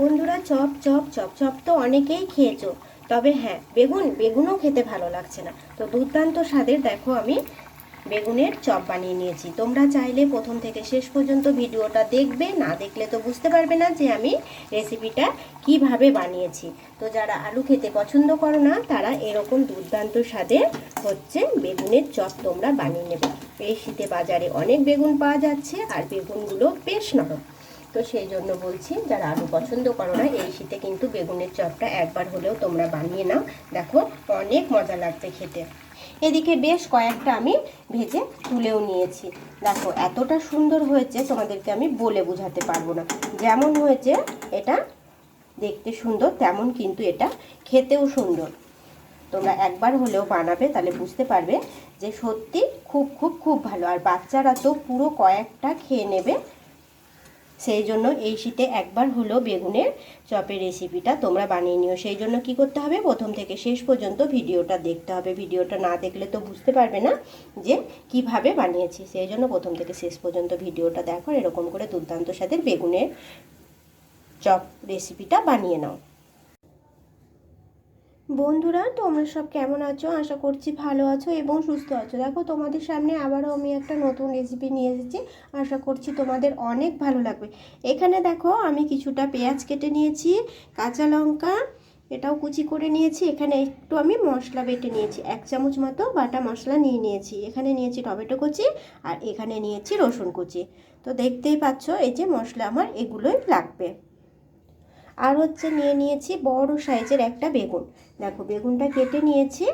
বন্ধুরা chop chop chop chop তো অনেকেই খেয়েছো। তবে হ্যাঁ বেগুন, বেগুনও খেতে ভালো লাগছে না। তো দুর্দান্ত স্বাদের দেখো আমি বেগুনের চপ বানিয়ে নিয়েছি। তোমরা চাইলে প্রথম থেকে শেষ পর্যন্ত ভিডিওটা দেখবে, না দেখলে তো বুঝতে পারবে না যে আমি রেসিপিটা কীভাবে বানিয়েছি। তো যারা আলু খেতে পছন্দ করো না, তারা এরকম দুর্দান্ত স্বাদের হচ্ছে বেগুনের চপ তোমরা বানিয়ে নেবে। এই শীতে বাজারে অনেক বেগুন পাওয়া যাচ্ছে, আর বেগুনগুলো বেশ নরম। তো সেই জন্য বলছি, যারা আলু পছন্দ করো না, এই শীতে কিন্তু বেগুনের চপটা একবার হলেও তোমরা বানিয়ে নাও। দেখো, অনেক মজা লাগবে খেতে। এদিকে বেশ কয়েকটা আমি ভেজে তুলেও নিয়েছি। দেখো, এতটা সুন্দর হয়েছে, তোমাদেরকে আমি বলে বোঝাতে পারব না। যেমন হয়েছে, এটা দেখতে সুন্দর, তেমন কিন্তু এটা খেতেও সুন্দর। তোমরা একবার হলেও বানাবে, তাহলে বুঝতে পারবে যে সত্যি খুব খুব খুব ভালো। আর বাচ্চারা তো পুরো কয়েকটা খেয়ে নেবে। সেই জন্য এই শীতে একবার হলো বেগুনের চপের রেসিপিটা তোমরা বানিয়ে নিও। সেই জন্য কি করতে হবে? প্রথম থেকে শেষ পর্যন্ত ভিডিওটা দেখতে হবে। ভিডিওটা না দেখলে তো বুঝতে পারবে না যে কীভাবে বানিয়েছি। সেই জন্য প্রথম থেকে শেষ পর্যন্ত ভিডিওটা দেখো। এরকম করে দুর্দান্ত সাথে বেগুনের চপ রেসিপিটা বানিয়ে নাও। বন্ধুরা, তোমরা সব কেমন আছো? আশা করছি ভালো আছো এবং সুস্থ আছো। দেখো, তোমাদের সামনে আবারও আমি একটা নতুন রেসিপি নিয়ে এসেছি। আশা করছি তোমাদের অনেক ভালো লাগবে। এখানে দেখো, আমি কিছুটা পেঁয়াজ কেটে নিয়েছি, কাঁচা লঙ্কা, এটাও কুচি করে নিয়েছি। এখানে একটু আমি মশলা বেটে নিয়েছি। এক চামচ মতো বাটা মশলা নিয়ে নিয়েছি। এখানে নিয়েছি টমেটো কুচি আর এখানে নিয়েছি রসুন কুচি। তো দেখতেই পাচ্ছ, এই যে মশলা আমার এগুলোই লাগবে। আর হচ্ছে নিয়ে নিয়েছি বড় সাইজের একটা বেগুন। দেখো বেগুনটা কেটে নিয়েছি।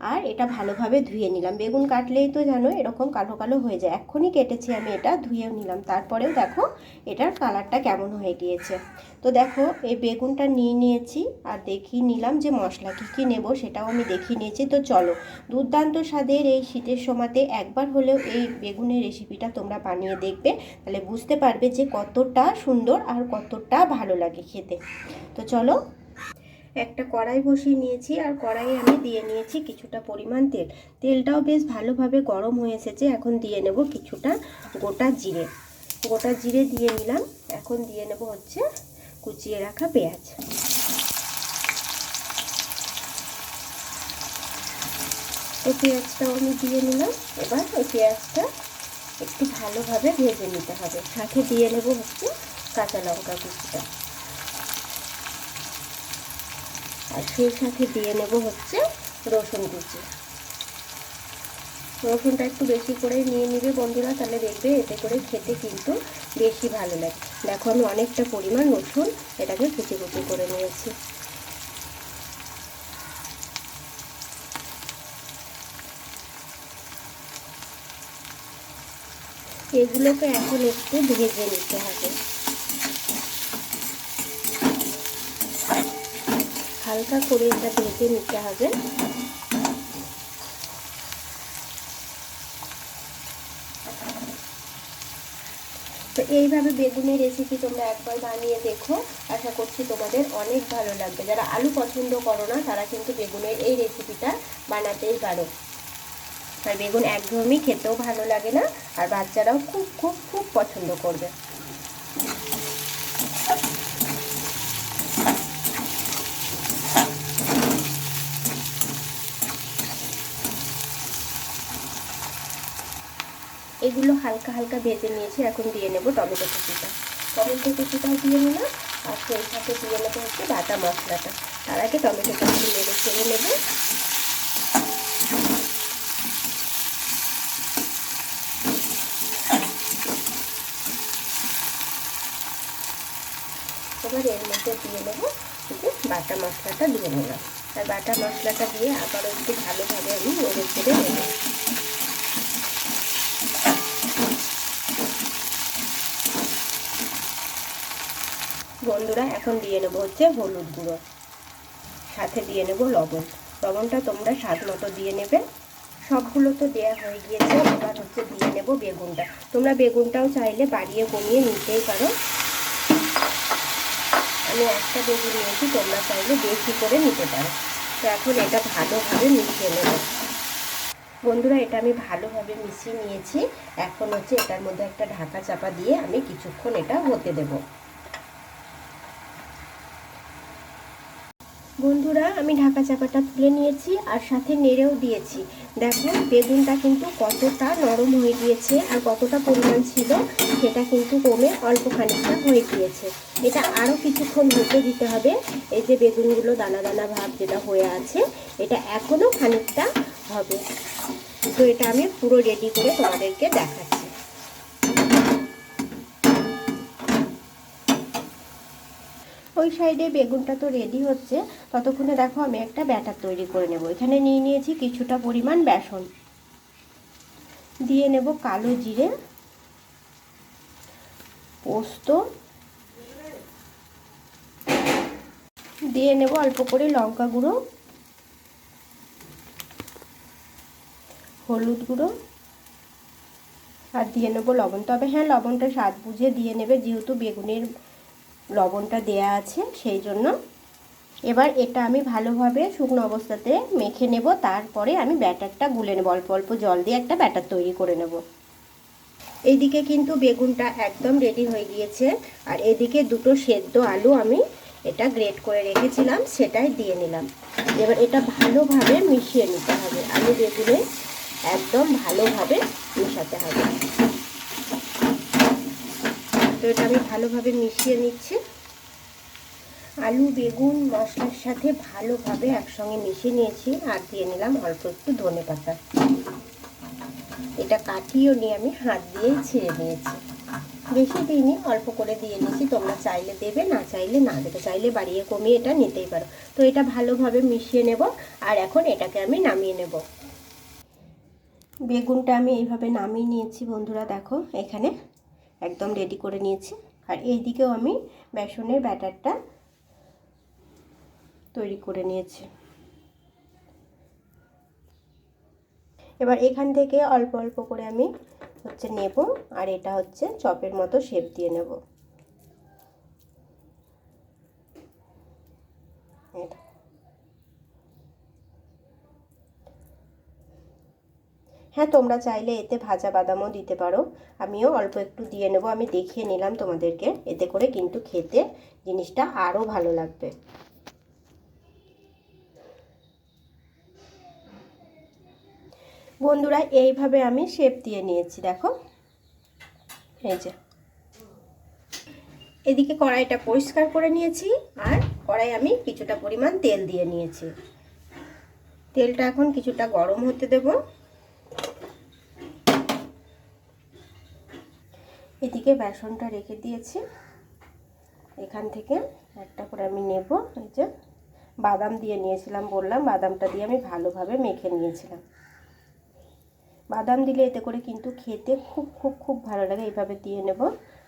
আর এটা ভালোভাবে ধুয়ে নিলাম। বেগুন কাটলেই তো জানো এরকম কালো কালো হয়ে যায়। এক্ষুনি কেটেছি আমি এটা, ধুয়েও নিলাম। তারপরেও দেখো এটার কালারটা কেমন হয়ে গিয়েছে। তো দেখো, এই বেগুনটা নিয়ে নিয়েছি আর দেখিয়ে নিলাম যে মশলা কী কী নেব সেটাও আমি দেখিয়ে নিয়েছি। তো চলো, দুর্দান্ত স্বাদের এই শীতের সময়তে একবার হলেও এই বেগুনের রেসিপিটা তোমরা বানিয়ে দেখবে। তাহলে বুঝতে পারবে যে কতটা সুন্দর আর কতটা ভালো লাগে খেতে। তো চলো একটা কড়াই বসিয়ে নিয়েছি আর কড়াইয়ে আমি দিয়ে নিয়েছি কিছুটা পরিমাণ তেল। তেলটাও বেশ ভালোভাবে গরম হয়ে এসেছে, এখন দিয়ে নেব কিছুটা গোটা জিরে। গোটা জিরে দিয়ে নিলাম, এখন দিয়ে নেব হচ্ছে কুচিয়ে রাখা পেঁয়াজ। তো পেঁয়াজটাও আমি দিয়ে নিলাম, এবার ওই পেঁয়াজটা একটু ভালোভাবে ভেজে নিতে হবে। সাথে দিয়ে নেব হচ্ছে কাঁচা লঙ্কা কুচিটা। আর সেই সাথে দিয়ে নেব হচ্ছে রসুন কুচি। রসুনটা একটু বেশি করে নিয়ে নিবে বন্ধুরা, তাহলে দেখবে এতে করে খেতে কিন্তু বেশি ভালো লাগে। দেখো আমি অনেকটা পরিমাণ রসুন এটাকে কুচি কুচি করে নিয়েছি। এগুলোকে এখন একটু ভেজে নিতে হবে। হালকা করে এটা ভেজে নিতে হবে। তো এইভাবে বেগুনের রেসিপি তোমরা একবার বানিয়ে দেখো। আশা করছি তোমাদের অনেক ভালো লাগবে। যারা আলু পছন্দ করো না, তারা কিন্তু বেগুনের এই রেসিপিটা বানাতেই পারো। আর বেগুন একদমই খেতেও ভালো লাগে না, আর বাচ্চারাও খুব খুব খুব পছন্দ করবে। এগুলো হালকা হালকা ভেজে নিয়েছি, এখন দিয়ে নেব টমেটো কুচিটা। টমেটো কুচিটাও দিয়ে নিলাম, আর সেই সাথে দিয়ে নেব হচ্ছে বাটা মশলাটা। তার আগে টমেটো কুচি নেড়ে ছেড়ে নেব। এবার এর মধ্যে দিয়ে নেব যে বাটা মশলাটা দিয়ে নিলাম। আর বাটা মশলাটা দিয়ে আবার একটু ভালোভাবে আমি নেড়ে ছেড়ে নেব। বন্ধুরা, এখন দিয়ে নেব হচ্ছে হলুদ গুঁড়ো। সাথে দিয়ে নেব লবণ। লবণটা তোমরা স্বাদ মতো দিয়ে নেবে। সবগুলো তো দেওয়া হয়ে গিয়েছে, এবার হচ্ছে দিয়ে নেব বেগুনটা। তোমরা বেগুনটাও চাইলে বাড়িয়ে কমিয়ে নিতেই পারো। আমি একটা বেগুন নিয়েছি, তোমরা চাইলে বেশি করে নিতে পারো। তো এখন এটা ভালোভাবে মিশিয়ে নেব। বন্ধুরা, এটা আমি ভালোভাবে মিশিয়ে নিয়েছি। এখন হচ্ছে এটার মধ্যে একটা ঢাকা চাপা দিয়ে আমি কিছুক্ষণ এটা হতে দেবো। বন্ধুরা, আমি ঢাকা চাপাটা তুলে নিয়েছি আর সাথে নেড়েও দিয়েছি। দেখো, বেগুনটা কিন্তু কতটা নরম হয়ে গিয়েছে আর কতটা পরিমাণ ছিল, সেটা কিন্তু কমে অল্প খানিকটা হয়ে গিয়েছে। এটা আরও কিছুক্ষণ হতে দিতে হবে। এই যে বেগুনগুলো দানা দানা ভাব যেটা হয়ে আছে, এটা এখনও খানিকটা হবে। তো এটা আমি পুরো রেডি করে তোমাদেরকে দেখাচ্ছি। ওই সাইডে বেগুনটা তো রেডি হচ্ছে। ততক্ষণে দেখো আমি একটা ব্যাটার তৈরি করে নেব। এখানে নিয়ে নিয়েছি কিছুটা পরিমাণ বেসন। দিয়ে নেব কালো জিরে, পোস্ত। দিয়ে নেব অল্প করে লঙ্কা গুঁড়ো, হলুদ গুঁড়ো। আর দিয়ে নেব লবণ। তবে হ্যাঁ লবণটা স্বাদ বুঝে দিয়ে নেবে, যেহেতু বেগুনের লবণটা দেয়া আছে, সেই জন্য। এবার এটা আমি ভালোভাবে শুকনো অবস্থাতে মেখে নেব, তারপরে আমি ব্যাটারটা গুলে নেব। অল্প অল্প জল দিয়ে একটা ব্যাটার তৈরি করে নেব। এইদিকে কিন্তু বেগুনটা একদম রেডি হয়ে গিয়েছে। আর এদিকে দুটো সেদ্ধ আলু আমি এটা গ্রেট করে রেখেছিলাম, সেটাই দিয়ে নিলাম। এবার এটা ভালোভাবে মিশিয়ে নিতে হবে। আলু বেগুনে একদম ভালোভাবে মেশাতে হবে। তো এটা আমি ভালোভাবে মিশিয়ে নিচ্ছি। আলু, বেগুন, মশলার সাথে ভালোভাবে একসঙ্গে মিশিয়ে নিয়েছি আর দিয়ে নিলাম অল্প একটু ধনে পাতা। এটা কাটিয়েও নিয়ে আমি হাত দিয়েই ছেড়ে নিয়েছি বেশি দিইনি, অল্প করে দিয়ে নিয়েছি। তোমরা চাইলে দেবে, না চাইলে না দেবে। চাইলে বাড়িয়ে কমিয়ে এটা নিতেই পারো। তো এটা ভালোভাবে মিশিয়ে নেব আর এখন এটাকে আমি নামিয়ে নেব। বেগুনটা আমি এইভাবে নামিয়ে নিয়েছি বন্ধুরা, দেখো, এখানে একদম রেডি করে নিয়েছি। আর এই দিকেও আমি বেসনের ব্যাটারটা তৈরি করে নিয়েছি। এবার এখান থেকে অল্প অল্প করে আমি হচ্ছে নেব, আর এটা হচ্ছে চপের মতো শেপ দিয়ে নেব। হ্যাঁ তোমরা চাইলে এতে ভাজা বাদামও দিতে পারো। আমিও অল্প একটু দিয়ে নেব, আমি দেখিয়ে নিলাম তোমাদেরকে। এতে করে কিন্তু খেতে জিনিসটা আরও ভালো লাগবে। বন্ধুরা, এইভাবে আমি শেপ দিয়ে নিয়েছি, দেখো। এই যে। এদিকে কড়াইটা পরিষ্কার করে নিয়েছি, আর কড়াই আমি কিছুটা পরিমাণ তেল দিয়ে নিয়েছি। তেলটা এখন কিছুটা গরম হতে দেব। এদিকে বেসনটা রেখে দিয়েছি। এখান থেকে একটা করে আমি নেব। এই যে বাদাম দিয়ে নিয়েছিলাম বললাম, বাদামটা দিয়ে আমি ভালোভাবে মেখে নিয়েছিলাম। বাদাম দিলে এতে করে কিন্তু খেতে খুব খুব খুব ভালো লাগে, এইভাবে দিয়ে নেব।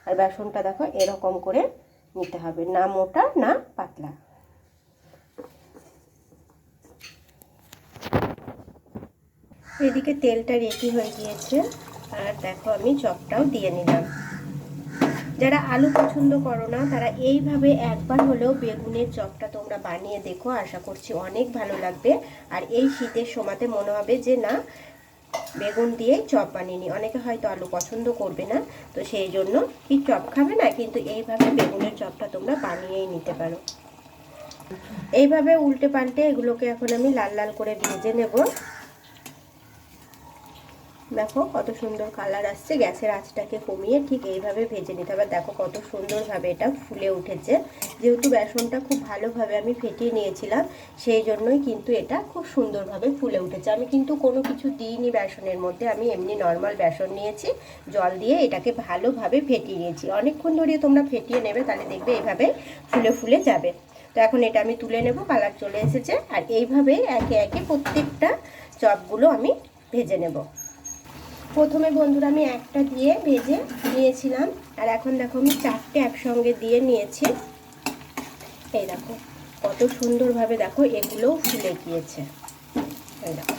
আর বেসনটা দেখো এরকম করে নিতে হবে, না মোটা, না পাতলা। এদিকে তেলটা রেডি হয়ে গিয়েছে। আর দেখো আমি চপটাও দিয়ে নিলাম। যারা আলু পছন্দ করো না, তারা এইভাবে একবার হলেও বেগুনের চপটা তোমরা বানিয়ে দেখো, আশা করছি অনেক ভালো লাগবে। আর এই শীতের সময়তে মনে হবে যে, না, বেগুন দিয়ে চপ বানিয়ে নিই অনেকে হয়তো আলু পছন্দ করবে না, তো সেই জন্য কি চপ খাবে না, কিন্তু এইভাবে বেগুনের চপটা তোমরা বানিয়েই নিতে পারো। এইভাবে উল্টে পাল্টে এগুলোকে এখন আমি লাল লাল করে ভেজে নেব। দেখো কত সুন্দর কালার আসছে। গ্যাসের আঁচটাকে কমিয়ে ঠিক এইভাবে ভেজে নিতে হবে। দেখো কত সুন্দরভাবে এটা ফুলে উঠেছে। যেহেতু বেসনটা খুব ভালোভাবে আমি ফেটিয়ে নিয়েছিলাম, সেই জন্যই কিন্তু এটা খুব সুন্দরভাবে ফুলে উঠেছে। আমি কিন্তু কোনো কিছু দিইনি বেসনের মধ্যে, আমি এমনি নর্মাল বেসন নিয়েছি। জল দিয়ে এটাকে ভালোভাবে ফেটিয়ে নিয়েছি। অনেকক্ষণ ধরে তোমরা ফেটিয়ে নেবে, তাহলে দেখবে এইভাবে ফুলে ফুলে যাবে। তো এখন এটা আমি তুলে নেব কালার চলে এসেছে। আর এইভাবে একে একে প্রত্যেকটা চপগুলো আমি ভেজে নেব। প্রথমে বন্ধুরা আমি একটা দিয়ে ভেজে নিয়েছিলাম। আর এখন দেখো আমি চারটে একসঙ্গে দিয়ে নিয়েছি। এই দেখো, কত সুন্দরভাবে দেখো এগুলোও ফুলে গিয়েছে। এই দেখো।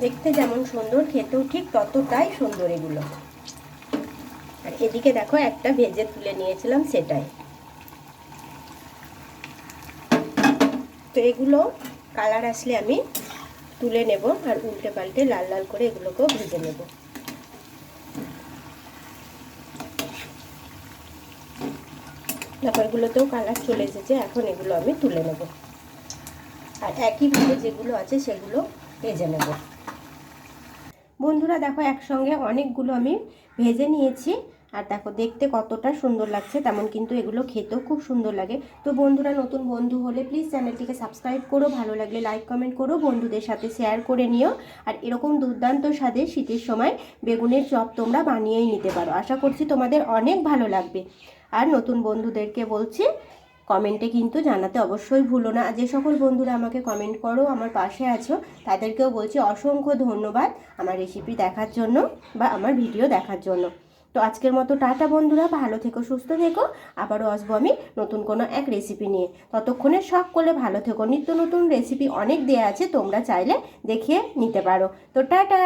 দেখতে যেমন সুন্দর, খেতেও ঠিক ততটাই সুন্দর এগুলো। আর এদিকে দেখো একটা ভেজে তুলে নিয়েছিলাম সেটাই। তো এগুলো কালার আসলে আমি তুলে নেব আর উল্টে পাল্টে লাল লাল করে এগুলোকেও ভেজে নেব। দেখো এগুলোতেও কালার চলে এসেছে, এখন এগুলো আমি তুলে নেব। আর একইভাবে যেগুলো আছে সেগুলো ভেজে নেব। বন্ধুরা দেখো, একসঙ্গে অনেকগুলো আমি ভেজে নিয়েছি। আর দেখো দেখতে কতটা সুন্দর লাগছে, তেমন কিন্তু এগুলো খেতেও খুব সুন্দর লাগে। তো বন্ধুরা, নতুন বন্ধু হলে প্লিজ চ্যানেলটিকে সাবস্ক্রাইব করো, ভালো লাগলে লাইক কমেন্ট করো, বন্ধুদের সাথে শেয়ার করে নিও। আর এরকম দুর্দান্ত স্বাদে শীতের সময় বেগুনের চপ তোমরা বানিয়েই নিতে পারো। আশা করছি তোমাদের অনেক ভালো লাগবে। আর নতুন বন্ধুদেরকে বলছি কমেন্টে কিন্তু জানাতে অবশ্যই ভুলো না। যে সকল বন্ধুরা আমাকে কমেন্ট করো, আমার পাশে আছো, তাদেরকেও বলছি অসংখ্য ধন্যবাদ আমার রেসিপি দেখার জন্য বা আমার ভিডিও দেখার জন্য। তো আজকের মতো টাটা বন্ধুরা, ভালো থেকো, সুস্থ থেকো। আবারও আসব আমি নতুন কোনো এক রেসিপি নিয়ে। ততক্ষণে শখ করলে ভালো থেকো। নিত্য নতুন রেসিপি অনেক দেয়া আছে, তোমরা চাইলে দেখিয়ে নিতে পারো। তো টাটা!